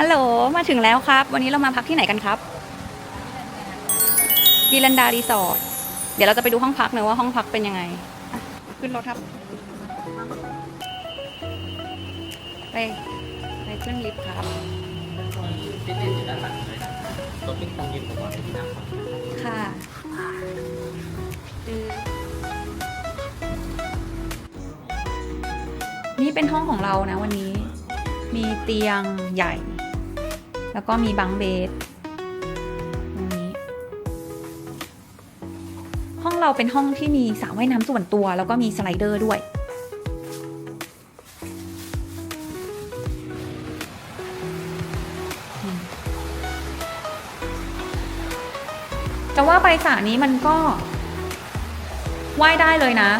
ฮัลโหล มาถึงแล้วครับ วันนี้เรามาพักที่ไหนกันครับดีลันดารีสอร์ท เดี๋ยวเราจะไปดูห้องพักเนอะว่าห้องพักเป็นยังไง ขึ้นรถครับ ไป ไปขึ้นลิฟต์ครับฟิตเนสอยู่ด้านหลังเลยนะต๊ะปิ้งปองยืนผมว่าที่นั่งค่ะนี่เป็นห้องของเรานะวันนี้ มีเตียงใหญ่ แล้วก็มีบังเบดตรงนี้ ห้องเราเป็นห้องที่มีสระว่ายน้ำส่วนตัว แล้วก็มีสไลเดอร์ด้วยแต่ว่าไปสระนี้มันก็ว่ายได้เลยนะ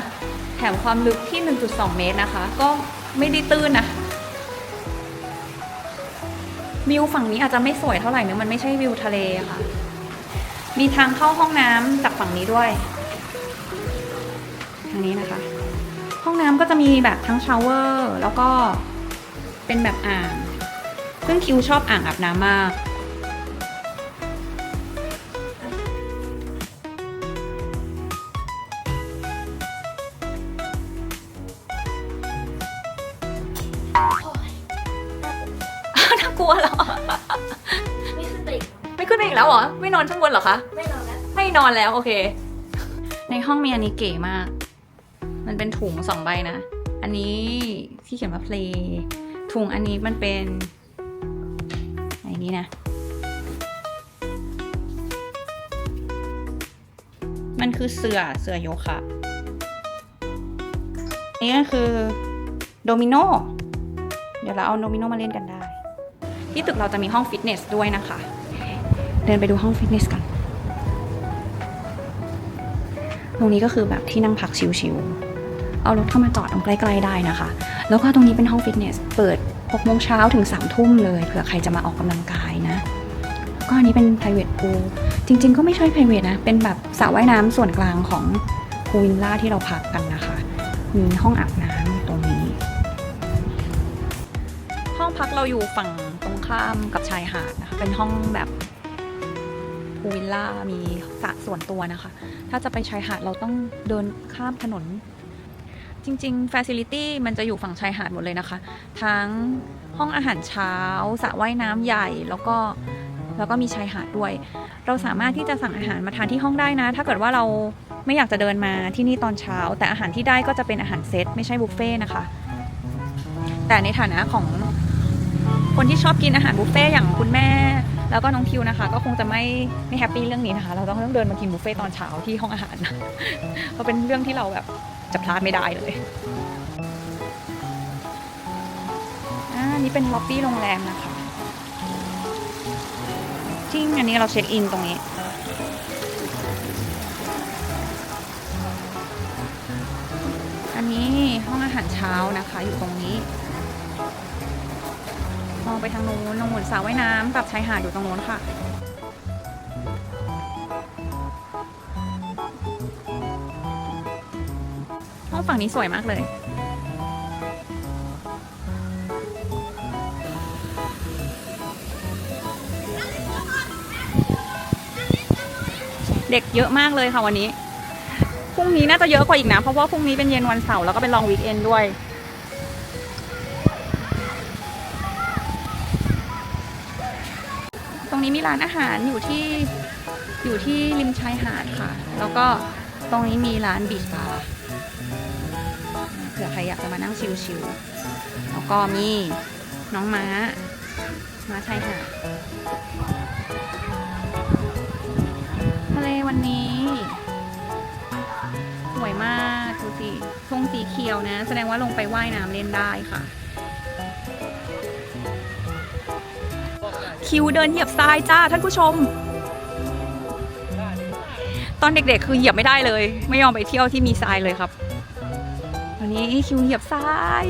แถมความลึกที่ 1.2 เมตรนะคะ ก็ไม่ได้ตื้นนะ วิวฝั่งนี้อาจจะไม่สวยเท่าไหร่เนื้อมันไม่ใช่วิวทะเลค่ะ มีทางเข้าห้องน้ำจากฝั่งนี้ด้วย ทางนี้นะคะ ห้องน้ำก็จะมีแบบทั้งชาวเวอร์แล้วก็เป็นแบบอ่าง ซึ่งคิวชอบอ่างอาบน้ำมาก วเหรอ ไม่ขึ้นไปอีกไม่ขึ้นไปอีกแล้วเหรอ ไม่นอนข้างบนเหรอคะ ไม่นอนแล้ว ไม่นอนแล้วโอเค ในห้องมีอันนี้เก๋มาก มันเป็นถุงสองใบนะ อันนี้ที่เขียนว่า play ถุงอันนี้มันเป็นอันนี้นะ มันคือเสือเสือโยคะนี่ก็คือโดมิโน เดี๋ยวเราเอาโดมิโนมาเล่นกันได้ ที่ตึกเราจะมีห้องฟิตเนสด้วยนะคะ เดินไปดูห้องฟิตเนสกัน ตรงนี้ก็คือแบบที่นั่งพักชิวๆ เอารถเข้ามาจอดตรงใกล้ๆได้นะคะ แล้วก็ตรงนี้เป็นห้องฟิตเนส เปิด6โมงเช้าถึง3ทุ่มเลยเผื่อใครจะมาออกกำลังกายนะ ก็อันนี้เป็น private pool จริงๆ ก็ไม่ใช่ private นะ เป็นแบบสระว่ายน้ำส่วนกลางของพูลวิลล่าที่เราพักกันนะคะ มีห้องอาบน้ำตรงนี้ ห้องพักเราอยู่ฝั่งตรง ข้ามกับชายหาดนะคะเป็นห้องแบบพูลวิลล่ามีสระส่วนตัวนะคะ ถ้าจะไปชายหาดเราต้องเดินข้ามถนน จริงๆ Facility มันจะอยู่ฝั่งชายหาดหมดเลยนะคะ ทั้งห้องอาหารเช้าสระว่ายน้ำใหญ่แล้วก็แล้วก็มีชายหาดด้วย เราสามารถที่จะสั่งอาหารมาทานที่ห้องได้นะ ถ้าเกิดว่าเราไม่อยากจะเดินมาที่นี่ตอนเช้า แต่อาหารที่ได้ก็จะเป็นอาหารเซตไม่ใช่บุฟเฟ่ต์นะคะ แต่ในฐานะของ คนที่ชอบกินอาหารบุฟเฟ่ต์อย่างคุณแม่ แล้วก็น้องทิวนะคะ ก็คงจะไม่ไม่แฮปปี้เรื่องนี้นะคะ เราต้องต้องเดินมากินบุฟเฟ่ต์ตอนเช้าที่ห้องอาหารนะเพราะเป็นเรื่องที่เราแบบจะพลาดไม่ได้เลยอ่านี่เป็นล็อบบี้โรงแรมนะคะจริงอันนี้เราเช็คอินตรงนี้อันนี้ห้องอาหารเช้านะคะอยู่ตรงนี้ องไปทางนู้นตรงหมุนสระว่ายน้ำกับชายหาดอยู่ตรงนู้นค่ะ ห้องฝั่งนี้สวยมากเลยเด็กเยอะมากเลยค่ะวันนี้ พรุ่งนี้น่าจะเยอะกว่าอีกนะ เพราะว่าพรุ่งนี้เป็นเย็นวันเสาร์แล้วก็เป็นลองวีคเอนด้วย นี้มีร้านอาหารอยู่ที่อยู่ที่ริมชายหาดค่ะ แล้วก็ตรงนี้มีร้านบีชบาร์เผื่อใครอยากจะมานั่งชิลๆแล้วก็มีน้องม้า ม้าชายหาดทะเลวันนี้สวยมากดูสิทงสีเขียวนะ แสดงว่าลงไปว่ายน้ำเล่นได้ค่ะ คิวเดินเหยียบทรายจ้าท่านผู้ชม ตอนเด็กๆคือเหยียบไม่ได้เลย ไม่ยอมไปเที่ยวที่มีทรายเลยครับวันนี้คิวเหยียบทราย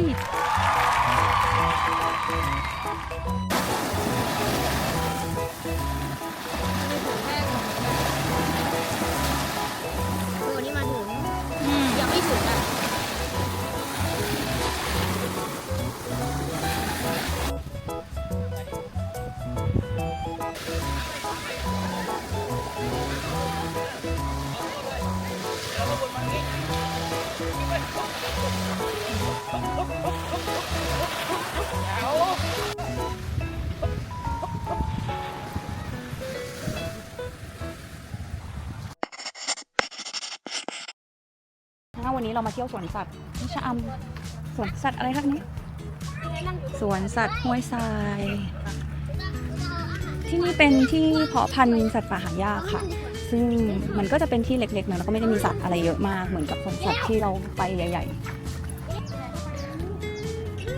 ถ้าวันนี้เรามาเที่ยวสวนสัตว์ที่ชะอำสวนสัตว์อะไรครับนี้ สวนสัตว์ห้วยทราย ที่นี่เป็นที่เพาะพันธุ์สัตว์ป่าหายากค่ะ ซึ่งมันก็จะเป็นที่เล็กๆเนอะแล้วก็ไม่ได้มีสัตว์อะไรเยอะมากเหมือนกับสวนสัตว์ที่เราไปใหญ่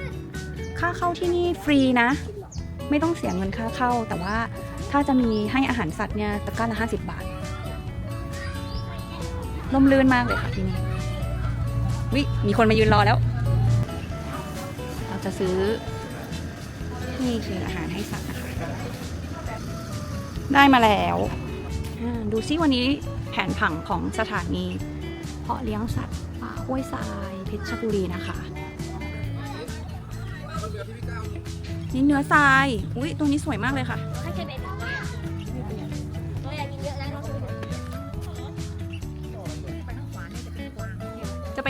ๆ ค่าเข้าที่นี่ฟรีนะ ไม่ต้องเสียเงินค่าเข้า แต่ว่าถ้าจะมีให้อาหารสัตว์เนี่ยตะกร้าละ50 บาทล่มลื่นมากเลยค่ะที่นี่ วิมีคนมายืนรอแล้ว เราจะซื้อ นี่คืออาหารให้สัตว์นะคะ ได้มาแล้วดูซิวันนี้แผนผังของสถานี เพาะเลี้ยงสัตว์ป่าห้วยทรายเพชรบุรีนะคะ นี่เนื้อทราย อุ้ยตรงนี้สวยมากเลยค่ะ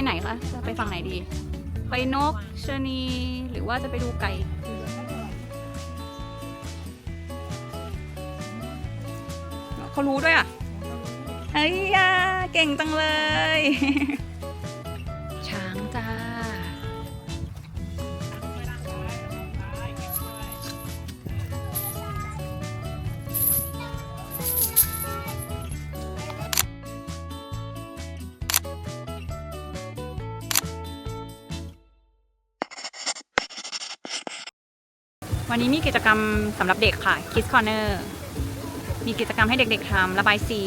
ไปไหนคะจะไปฝั่งไหนดี ไปนกชะนีหรือว่าจะไปดูไก่เขารู้ด้วยอะเฮ้ยยาเก่งจังเลย วันนี้มีกิจกรรมสำหรับเด็กค่ะ Kids Corner มีกิจกรรมให้เด็กๆทำระบายสี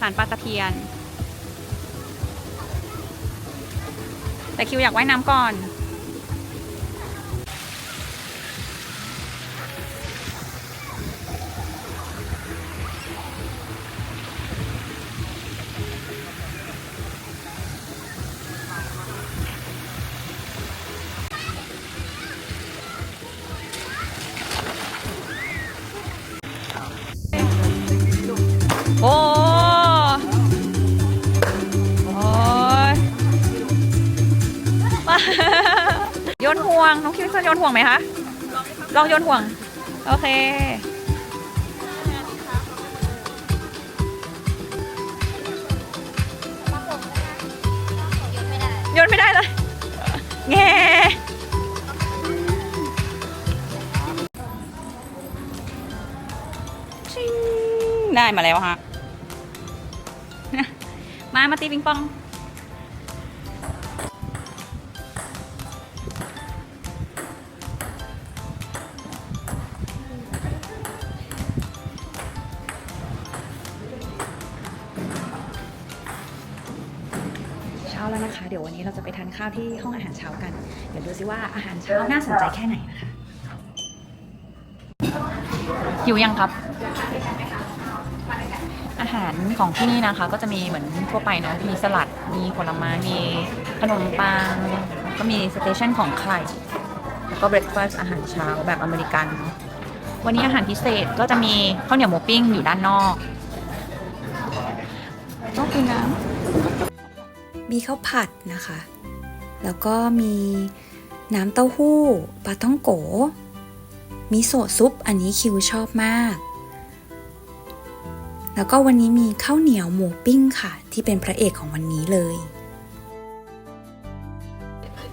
สารปลาตะเพียน แต่คิวอยากว่ายน้ำก่อน นห่วง น้องคิวจะโยนห่วงไหมคะ ลองโยนห่วง โอเคเยอะไม่ได้ โยนไม่ได้เลยแงชิงได้มาแล้วฮะ มา มาตีปิงปองาแล้วนะคะ เดี๋ยววันนี้เราจะไปทานข้าวที่ห้องอาหารเช้ากัน เดี๋ยวดูซิว่าอาหารเช้าน่าสนใจแค่ไหนนะคะหิวยังครับ อาหารของที่นี่นะคะ ก็จะมีเหมือนทั่วไปเนาะมีสลัดมีผลไม้มีขนมปังก็มีสเตชันของไข่แล้วก็เบรคฟาสต์อาหารเช้าแบบอเมริกัน วันนี้อาหารพิเศษก็จะมีข้าวเหนียวหมูปิ้งอยู่ด้านนอกต้องกินน้ำ มีข้าวผัดนะคะ แล้วก็มีน้ำเต้าหู้ปลาท่องโกมิโซะซุปอันนี้คิวชอบมาก แล้วก็วันนี้มีข้าวเหนียวหมูปิ้งค่ะ ที่เป็นพระเอกของวันนี้เลย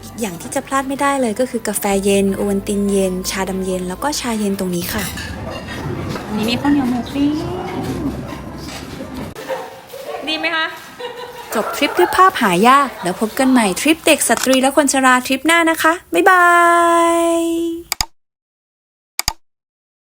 อีกอย่างที่จะพลาดไม่ได้เลยก็คือกาแฟเย็นโอวัลตินเย็น ชาดำเย็น แล้วก็ชาเย็นตรงนี้ค่ะอันนี้มีข้าวเหนียวหมูปิ้งดีไหมคะ จบทริปด้วยภาพหายาก แล้วพบกันใหม่ทริปเด็กสตรีและคนชราทริปหน้านะคะ บ๊ายบาย